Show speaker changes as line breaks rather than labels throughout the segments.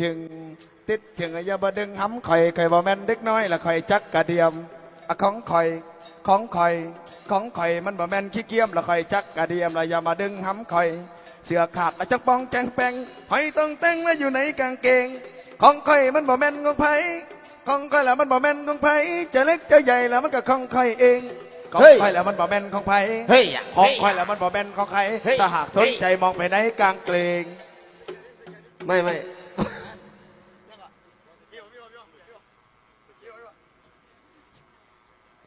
จึงติดจึงอย่าบ่ดึงห้ำข่อยข่อยบ่แม่นเด็กน้อยละข่อยจักกระเดียมอะของข่อยของข่อยของข่อยมันบ่แม่นขี้เกียมละข่อยจักกระเดียมละอย่ามาดึงห้ำข่อย เสือขาดละจักปองแจงแปงหอยต้องแต่งแล้วอยู่ในกางเกง ของข่อยมันบ่แม่นของไผของข่อยละมันบ่แม่นของไผจะเล็กจะใหญ่แล้วมันก็ของข่อยเองของ
เฮ้ย
ข่อยแล้วมันบ่แม่นของไผ
เฮ้ย
ของข่อยแล้วมันบ่แม่นของใคร
เฮ้ย
ถ้าหากสนใจมองไปในกางเกง
ไม่ไม่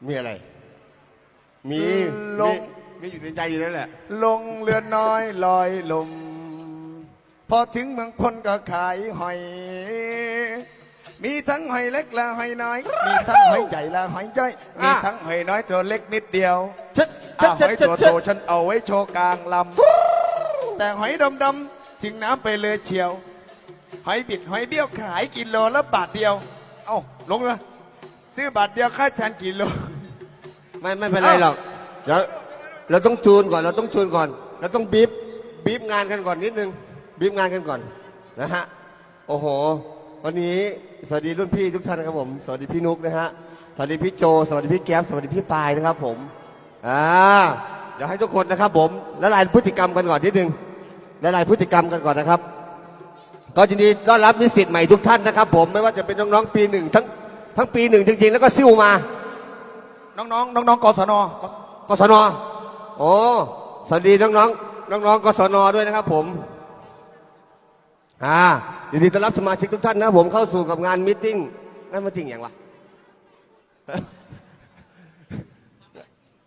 มีอะไร มี
ลง
มีมีอยู่ในใจอยู่นั่นแหละ
ลงเรือน้อยลอยลม พอถึงเมืองพลก็ขายหอย มีทั้งหอยเล็กและหอยน้อย มีทั้งหอยใหญ่และหอยจ้อย มี
อะ
ทั้งหอยน้อยตัวเล็กนิดเดียว
ชัด
อะ
ชัด
ห
ชัด
อย
ชั
ตัว
ด
โตฉันเอาไว้โชว์กลางลำ แต่หอยดำดำๆทิ้งน้ำไปเลยเชียว หอยบิดหอยเบี้ยวขายกิโลละบาทเดียว เอ้าลงเลยซื้อบาทเดียวค่าแทนกิโล
ไม่ไม่เป็นไรหรอกเดี๋ยวเราต้องจูนก่อนเราต้องจูนก่อน เราต้องบีบบีบงานกันก่อนนิดนึงบีบงานกันก่อนนะฮะโอ้โห วันนี้สวัสดีรุ่นพี่ทุกท่านนะครับผมสวัสดีพี่นุกนะฮะสวัสดีพี่โจ สวัสดีพี่แก๊ปสวัสดีพี่ปายนะครับผมอ่าเดี๋ยวให้ทุกคนนะครับผมละลายพฤติกรรมกันก่อนนิดนึงละลายพฤติกรรมกันก่อนนะครับ ก็ยินดีต้อนรับนิสิตใหม่ทุกท่านนะครับ ผมไม่ว่าจะเป็นน้องๆปีหนึ่งทั้งทั้งปีหนึ่งจริงๆ แล้วก็ซิ่วมา
น้องๆน้องๆกศน
กศนโอ้สวัสดีน้องๆน้องๆกศนด้วยนะครับ ผมอ่ายินดีต้อนรับสมาชิกทุกท่านนะครับผมเข้าสู่กับงานมิทติ้งนั่นมาติ้งอย่างวะ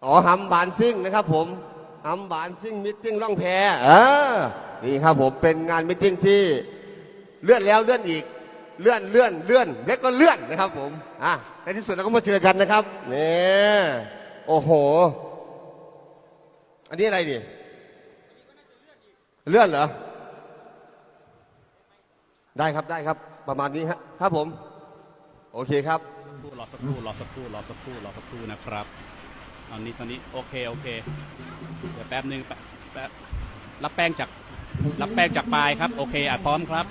อ๋อฮัมบานซิ่งนะครับ ผมฮัมบานซิ่งมิทติ้งล่องแพเออนี่ครับผมเป็นงานมิทติ้งที่ เลื่อนแล้วเลื่อนอีกเลื่อนเลื่อนเลื่อนแล้วก็เลื่อนนะครับผมอะในที่สุดเราก็มาเจอกันนะครับนี่โอ้โห อันนี้อะไรดิเลื่อนเหรอได้ครับได้ครับ ประมาณนี้ครับครับผม โอเคครับ
รอสักครู่รอสักครู่รอสักครู่รอสักครู่นะครับ ตอนนี้ตอนนี้โอเคโอเค เดี๋ยวแป๊บหนึ่งแป๊บแป๊บรับแป้งจากรับแป้งจากปลายครับ โอเคอะพร้อมครับ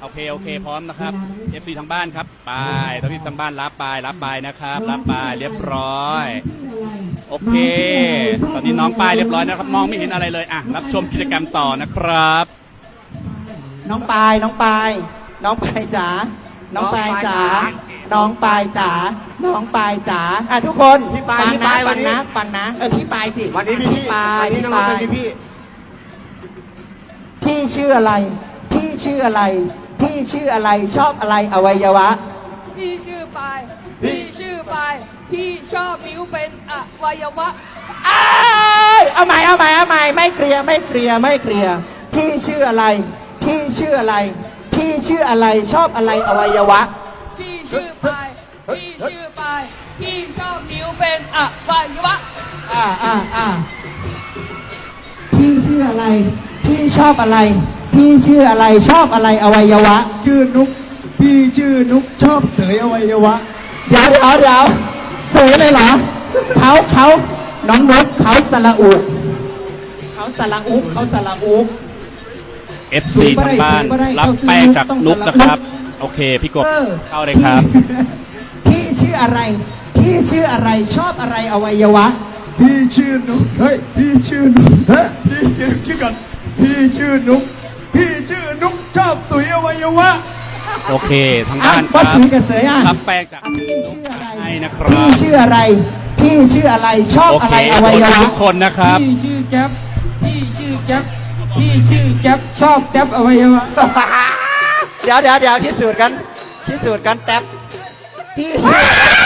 โอเคโอเค พร้อมนะครับ FC ทางบ้านครับปลายตอนนี้ทางบ้านรับปลายรับปลายนะครับ รับปลายเรียบร้อย โอเค ตอนนี้น้องปลายเรียบร้อยนะครับ มองไม่เห็นอะไรเลยอะรับชมกิจกรรมต่อนะครับ
น้องปายน้องปายน้องปายจ๋าน้องปายจ๋าน้องปายจ๋าน้องปายจ๋าอะทุกคน
พี่ปาย
ฟัง
พี่
นะ
ปาย
ฟั
วัน
ง
นี้
นะฟังนะเออพี่ปายสิ
วันนี้พี่พี่
ปาย
วันนี้
พี่
น้อง
ปา
ๆเป็
ย
นพี่พี่
พี่ชื่ออะไร พี่ชื่ออะไร พี่ชื่ออะไรชอบอะไรอวัยวะ
พี่ชื่อปาย พี่ชื่อปาย พี่ชอบนิ้วเป็นอวัยวะ
อ้ายเอาใหม่เอาใหม่เอาใหม่ไม่เคลียร์ไม่เคลียร์ไม่เคลียร์พี่ชื่ออะไร พี่ชื่ออะไร พี่ชื่ออะไรชอบอะไรอวัยวะ
พี่ชื่อปาย พี่ชื่อปาย พี่ชอบนิ้วเป็นอวัยวะ
อ่าอ่าอ่าพี่ชื่ออะไร พี่ชอบอะไร พี่ชื่ออะไรชอบอะไรอวัยวะ
ชื่อนุก พี่ชื่อนุกชอบเสยอวัยวะ
เดี๋ยวเดี๋ยวเดี๋ยวเสยเลยเหรอเขาเขาน้องนกเขาสระอุเขาสระอุเขาสระอุ
FC ทางบ้าน รับแป้งจากนุกนะครับ โอเค พี่กบ
เออ
เข้าเลยครับ
พี่ชื่ออะไร พี่ชื่ออะไรชอบอะไรอวัยวะ
พี่ชื่อนุกเฮ้ยพี่ชื่อนุกเฮ้ยพี่ชื่อชื่อก่อนพี่ชื่อนุก พี่ชื่อนุกชอบสุยอวัยวะ
โอเคทางบ้านค
อะ
รับ
ว่าสีกับเสืออะ
รับแป้งจาก
พี่ชื่ออะไร
ให้นะครับ
พี่ชื่ออะไร พี่ชื่ออะไรชอบ
โอ
อะ
เค
ไรอวัยวะ
ทุกคนนะครับ
พี่ชื่อแก๊ปพี่ชื่อแก๊ปพี่ชื่อแก๊ปชอบแก๊ปอวัยวะ
เดี๋ยวเดี๋ยวเดี๋ยวที่สูตรกันที่สูตรกันแท็บพี่ชื่อ